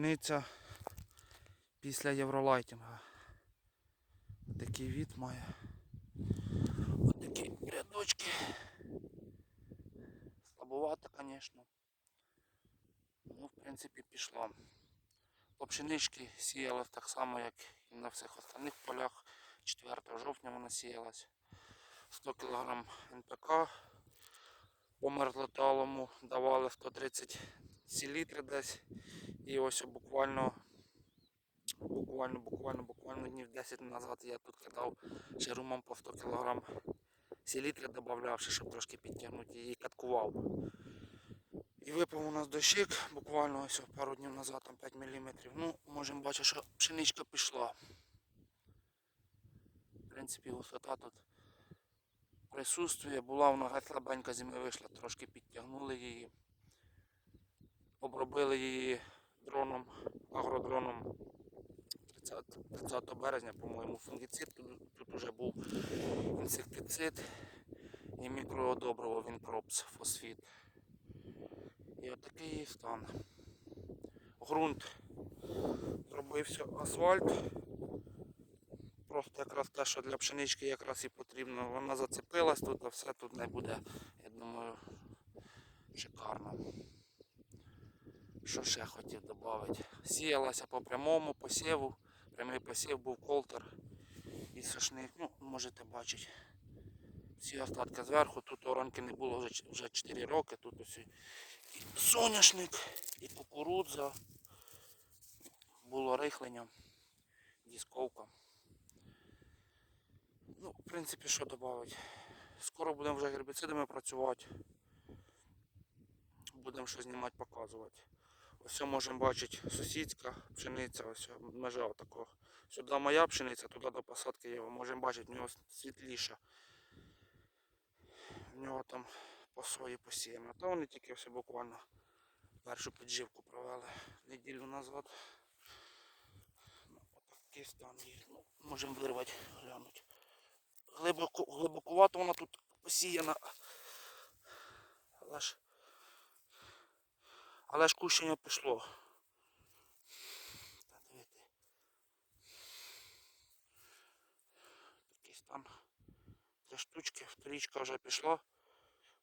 пшениця після євролайтінга. Такий від має. Ось такі рядочки. Слабовато, звісно. Ну, в принципі, пішло. По пшенички сіялось так само, як і на всіх остальних полях. 4 жовтня вона сіялась. 100 кг НПК по мерлоталому давали 130 літри десь. І ось буквально, буквально, буквально, буквально днів 10 назад я тут кидав шерумом по 100 кг селітри додавши, щоб трошки підтягнути її каткував. І випав у нас дощик, буквально ось пару днів назад, там 5 мм. Ну, можемо бачити, що пшеничка пішла. В принципі, висота тут присутствує. Була вона геть слабенька, зими вийшла, трошки підтягнули її. Обробили її дроном, агродроном 30, 30 березня, по-моєму, фунгіцид. Тут, тут уже був інсектицид і мікродобриво, він пропс, фосфіт. І отакий стан. Грунт зробився асфальт. Просто якраз те, що для пшенички якраз і потрібно. Вона зацепилась тут, а все тут не буде, я думаю, шикарно. Що ще хотів додати? Сіялася по прямому посіву. Прямий посів був колтер і сошник. Ну, можете бачити. Всі остатки зверху, тут оранки не було вже, вже 4 роки, тут ось і соняшник, і кукурудза, було рихлення, дісковка. Ну, в принципі, що додати? Скоро будемо вже гербіцидами працювати. Будемо що знімати, показувати. Ось можемо бачити сусідська пшениця, ось межа отакого. Сюди моя пшениця, туди до посадки його. Можемо бачити, в нього світліша. В нього там по сої посіяно. Та вони тільки все буквально першу підживку провели неділю назад. Ну, отакий стан їх. Ну, можемо вирвати, глянути. Глибоко, глибокувато вона тут посіяна. Але ж, але ж кущення пішло. Та дивіться. Такий стан. Три штучки, вторічка вже пішла.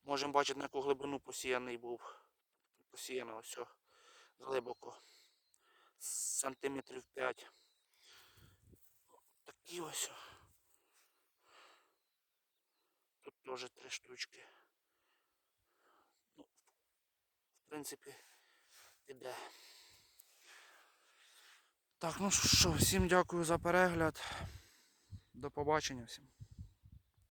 Можемо бачити, на яку глибину посіяний був. Посіяно ось глибоко. Сантиметрів 5. Такі ось. Тут теж три штучки. Ну, в принципі, іде. Так, ну що, всім дякую за перегляд. До побачення всім.